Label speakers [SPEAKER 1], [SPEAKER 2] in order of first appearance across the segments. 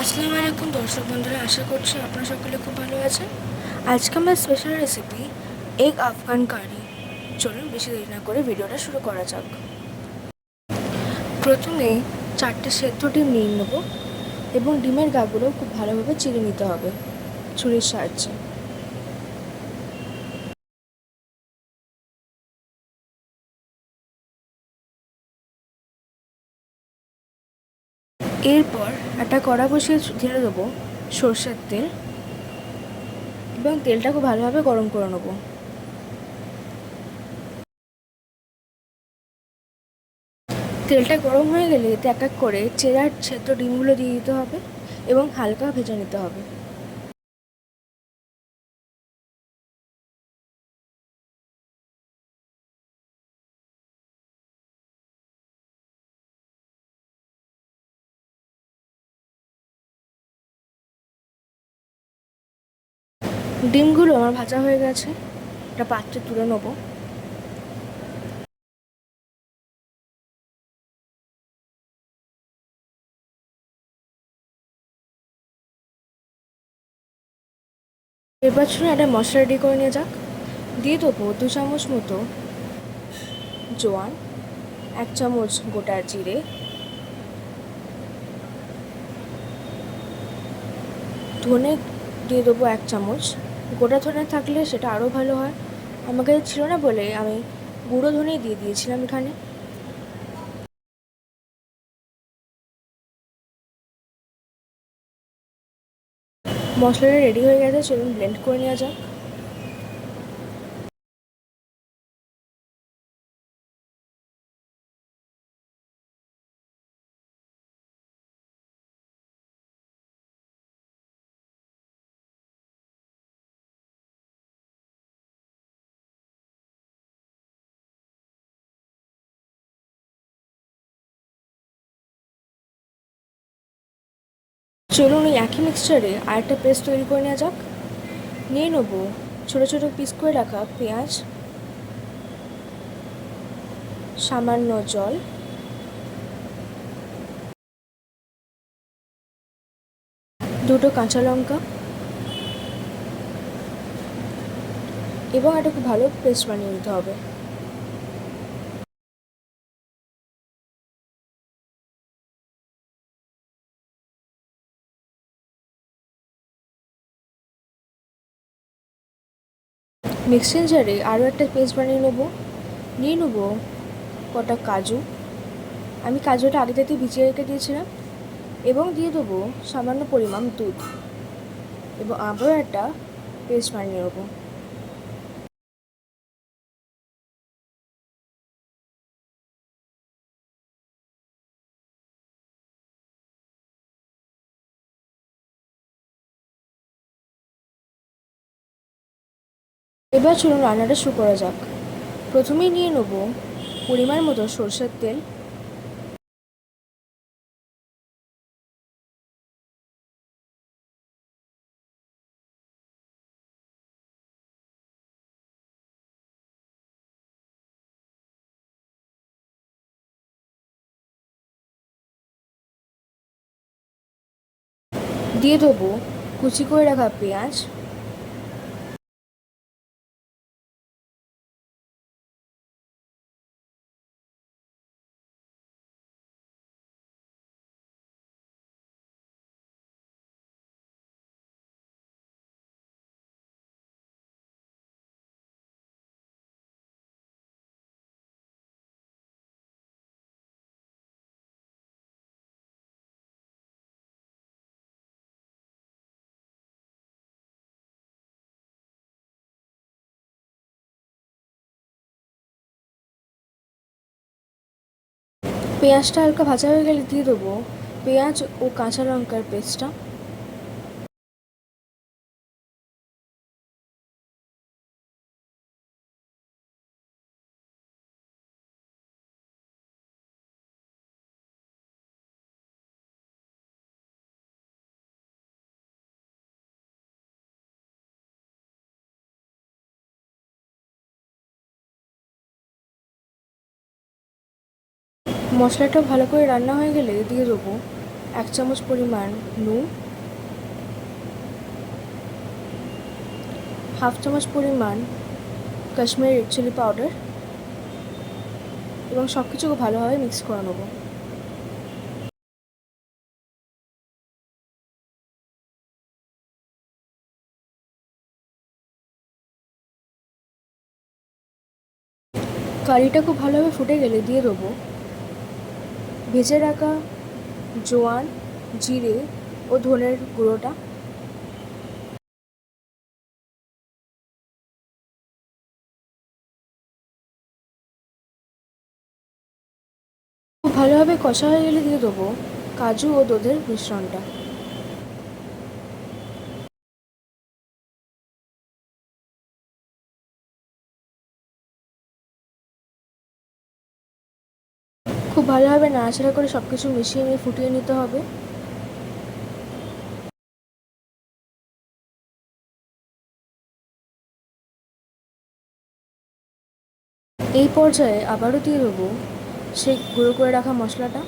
[SPEAKER 1] আসসালামু আলাইকুম দর্শক বন্ধুরা, আশা করছি আপনারা সকলে খুব ভালো আছেন। আজকে আমার special recipe egg Afghan curry চলুন বেশি দেরি না করে ভিডিওটা শুরু করা যাক। প্রথমে চারটে সেদ্ধ ডিম নিয়ে নেব এবং ডিমের গাগুলো খুব ভালোভাবে চিড়ে নিতে হবে, ছুরির সাহায্যে। এরপর একটা কড়া বসিয়ে ঢেলে দেবো, সর্ষের তেল, এবং তেলটা খুব ভালোভাবে গরম করে নেব। তেলটা গরম হয়ে গেলে এতে এক এক করে চেরার ছেদ্র ডিমগুলো দিয়ে দিতে হবে, এবং হালকা ভেজে নিতে হবে। ডিমগুলো আমার ভাজা হয়ে গেছে। একটা পাত্রে তুলে নেব। এবার শুনে একটা মশলা রেডি করে নিয়ে যাক। দিয়ে দেবো দু চামচ মতো জোয়ান, এক চামচ গোটা জিরে। ধনে দিয়ে দেবো এক চামচ গোটা ধনে থাকলে সেটা আরও ভালো হয়। আমার কাছে ছিল না বলে আমি গুঁড়ো ধনেই দিয়ে দিয়েছিলাম এখানে। মশলাটা রেডি হয়ে গেছে, চলুন ব্লেন্ড করে নেওয়া যাক। চলুন ওই একই মিক্সচারে আরেকটা পেস্ট তৈরি করে নেওয়া যাক। নিয়ে নেব ছোটো ছোটো পিস করে রাখা পেঁয়াজ, সামান্য জল। দুটো কাঁচা লঙ্কা। এবং একটা খুব ভালো পেস্ট বানিয়ে নিতে হবে। মিক্সিং জারে আরও একটা পেস্ট বানিয়ে নেব। নিয়ে নেব কটা কাজু। আমি কাজুটা আগে থেকে ভিজিয়ে রেখে দিয়েছিলাম এবং দিয়ে দেবো সামান্য পরিমাণ দুধ। এবং আবারও একটা পেস্ট বানিয়ে নেব। এবার চলুন রান্নাটা শুরু করা যাক। প্রথমেই নিয়ে নেব পরিমাণ মতো সরষের তেল। দিয়ে দেবো কুচি করে রাখা পেঁয়াজ। পেঁয়াজটা হালকা ভাজা হয়ে গেলে দিয়ে দেবো। পেঁয়াজ ও কাঁচা লঙ্কার পেস্টটা। মশলাটা ভালো করে রান্না হয়ে গেলে দিয়ে দেবো এক চামচ পরিমাণ নুন, হাফ চামচ পরিমাণ কাশ্মীরি রেড চিলি পাউডার এবং সব কিছু ভালোভাবে মিক্স করে নেব। কারিটা খুব ভালোভাবে ফুটে গেলে দিয়ে দেবো ভেজে রাখা জোয়ান, জিরে ও ধনের গুঁড়োটা। ভালোভাবে কষা হয়ে গেলে দিয়ে দেবো কাজু ও দুধের মিশ্রণটা। খুব ভালোভাবে নাড়াচাড়া করে সব কিছু মিশিয়ে নিয়ে ফুটিয়ে নিতে হবে। এই পর্যায়ে আবারও দিয়ে দেবো। সেই গুঁড়ো করে রাখা মশলাটা।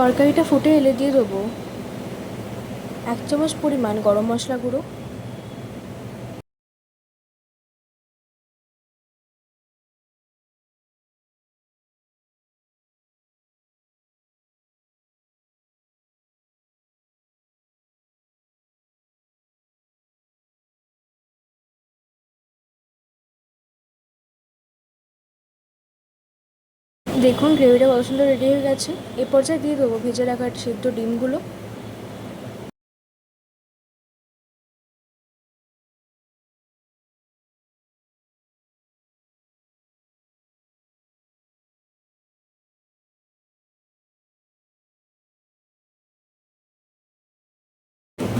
[SPEAKER 1] তরকারিটা ফুটে এলে দিয়ে দেবো। এক চামচ পরিমাণ গরম মশলা গুঁড়ো। দেখুন, গ্রেভিটা কত সুন্দর রেডি হয়ে গেছে। এ পর্যায়ে দিয়ে দেবো ভেজে রাখা সিদ্ধ ডিমগুলো।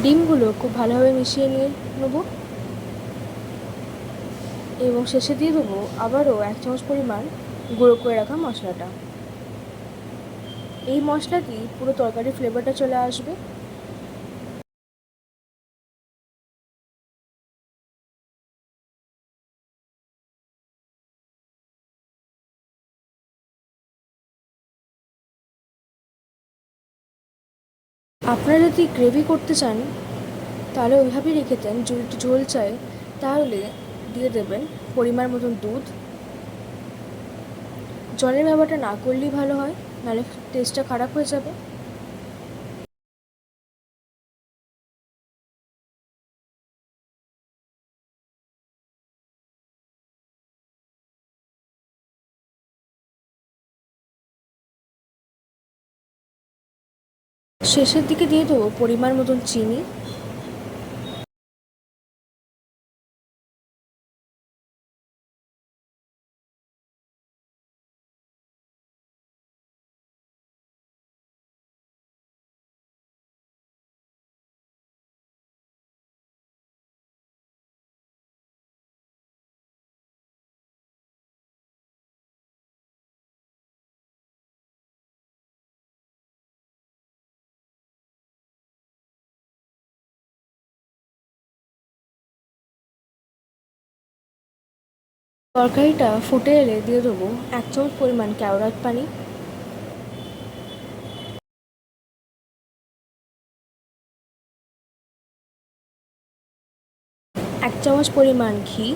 [SPEAKER 1] ডিমগুলো খুব ভালোভাবে মিশিয়ে নিয়ে নেব। এবং শেষে দিয়ে দেবো আবারও এক চামচ পরিমাণ গুঁড়ো করে রাখা মশলাটা। এই মশলাটি পুরো তরকারির ফ্লেভারটা চলে আসবে? আপনারা যদি গ্রেভি করতে চান, তাহলে ওইভাবেই রেখে দেন যদি ঝোল চাই, তাহলে দিয়ে দেবেন পরিমাণ মতন দুধ জলের ব্যবহারটা না করলেই ভালো হয়, নাহলে টেস্টটা খারাপ হয়ে যাবে। শেষের দিকে দিয়ে দেবো পরিমাণ মতন চিনি তরকারিটা ফুটে এলে দিয়ে দেবো এক চামচ পরিমাণ কেওড়ার পানি। এক চামচ পরিমাণ ঘি।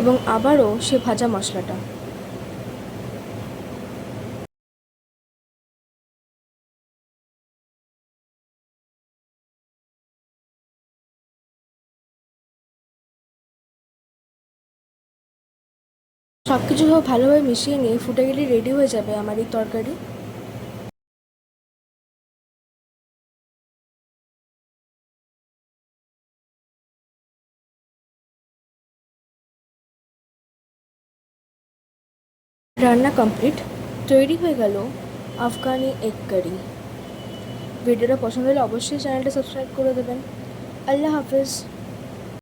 [SPEAKER 1] এবং আবারও সে ভাজা মশলাটা। সব কিছু ভালোভাবে মিশিয়ে নিয়ে ফুটে গেলে রেডি হয়ে যাবে আমার এই তরকারি। রান্না কমপ্লিট তৈরি হয়ে গেল আফগানি এগ কারি ভিডিওটা পছন্দ হলে অবশ্যই চ্যানেলটা সাবস্ক্রাইব করে দেবেন। আল্লাহ হাফেজ।